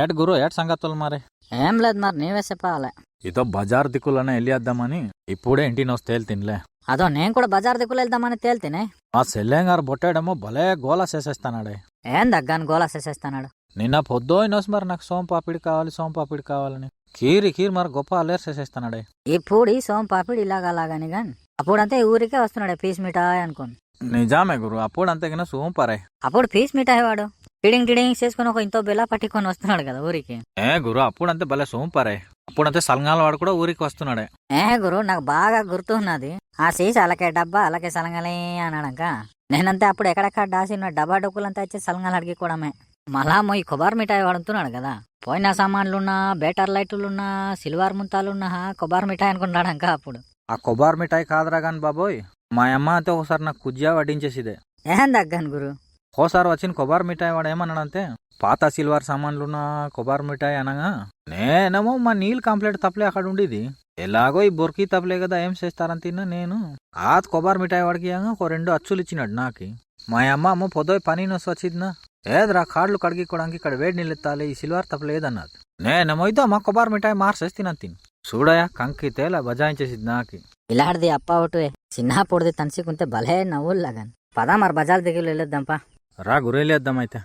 ఏట గురు ఏట సంగతులు మరి? ఏం లేదు మరి నీవే చెప్పాలి. ఇదో బజార్ దిక్కులనే వెళ్ళేద్దామని ఇప్పుడే ఇంటిని వస్తే తేలి తినలే. అదో నేను కూడా బజార్ దిక్కులు వెళ్దామని తేల్తేనే ఆ సెల్లెం గారు బొట్టాడేమో భలే గోలా చేసేస్తానాడే. ఏం దగ్గాను గోలా చేసేస్తాడు నిన్న పొద్దున్న మరి నాకు సోం పాపిడి కావాలి సోం పాపిడి కావాలని. కీరి కీరి మరి గొప్ప అల్లేరు చేసేస్తానాడే. ఇప్పుడు ఈ సోమ పాపిడి ఇలాగ అలాగని గాని. అప్పుడంతే ఈ ఊరికే వస్తున్నాడు పీస్ మిఠాయి అనుకోని. నిజామే గురు అప్పుడు అంతకిన సూపరే. అప్పుడు పీస్ మిఠాయి వాడు? టిడింగ్ టిడింగ్ చేసుకుని ఒక ఇంతో బెల్ల పట్టుకొని వస్తున్నాడు కదా ఊరికి. ఏ గురు అప్పుడంతే భలే సూపరే. అప్పుడంతే సలంగాల వాడు కూడా ఊరికి వస్తున్నాడే. ఏ గురు నాకు బాగా గుర్తున్నది. ఆ సీస అలాగే డబ్బా అలాగే సలంగలే అన్నాడంక. నేనంతే అప్పుడు ఎక్కడెక్కడ దాసిన డబ్బా డొక్కులంతా వచ్చి సలంగాలు అడిగి కూడమే మళ్ళా మొయ్ కొబ్బరి మిఠాయి వాడుతున్నాడు కదా. పోయిన సామాన్లున్నా బేటర్ లైట్లున్నా సిల్వర్ ముంతాలున్నా కొబ్బరి మిఠాయి అనుకున్నాడంక అప్పుడు. ఆ కొబ్బరి మిఠాయి కాదురా గాని బాబోయ్ మా అమ్మ అయితే ఒకసారి నాకు కుజ్జా వడ్డించేసిదే. ఏం దగ్గను గురు? ఓసారి వచ్చిన కొబ్బరి మిఠాయి వాడు ఏమన్నాడంతే పాత సిల్వర్ సామాన్లున్న కొబ్బరి మిఠాయి అనగా నేనేమో మా నీళ్ళు కంప్లీట్ తప్పలే అక్కడ ఉండేది. ఎలాగో ఈ బొరికి తప్పలే కదా ఏం చేస్తారని తిన్నా నేను. ఆ కొబ్బరి మిఠాయి వాడికి ఒక రెండు అచ్చులు ఇచ్చినాడు నాకు. మా అమ్మ అమ్మ పొద్దు పని నొసి వచ్చిందా ఏదరా కాళ్ళు కడిగికోవడానికి ఇక్కడ వేడి నీళ్ళు ఎత్తాలి ఈ సిల్వర్ తప్పలేదన్నది నేనేమో ఇద్దా మా కొబ్బరి మిఠాయి మార్చేసి తినని తిని. చూడయా కంకి తేల బజాయించేసింది నాకు. ఇలాంటిది అప్ప పొడిది చిన్నప్పుడుది తనసికుంటే భలే నవ్వులు లాగాను పదా మరి బజార్ దగ్గర వెళ్ళొద్దాంపా. రా గురేలేద్దాం అయితే.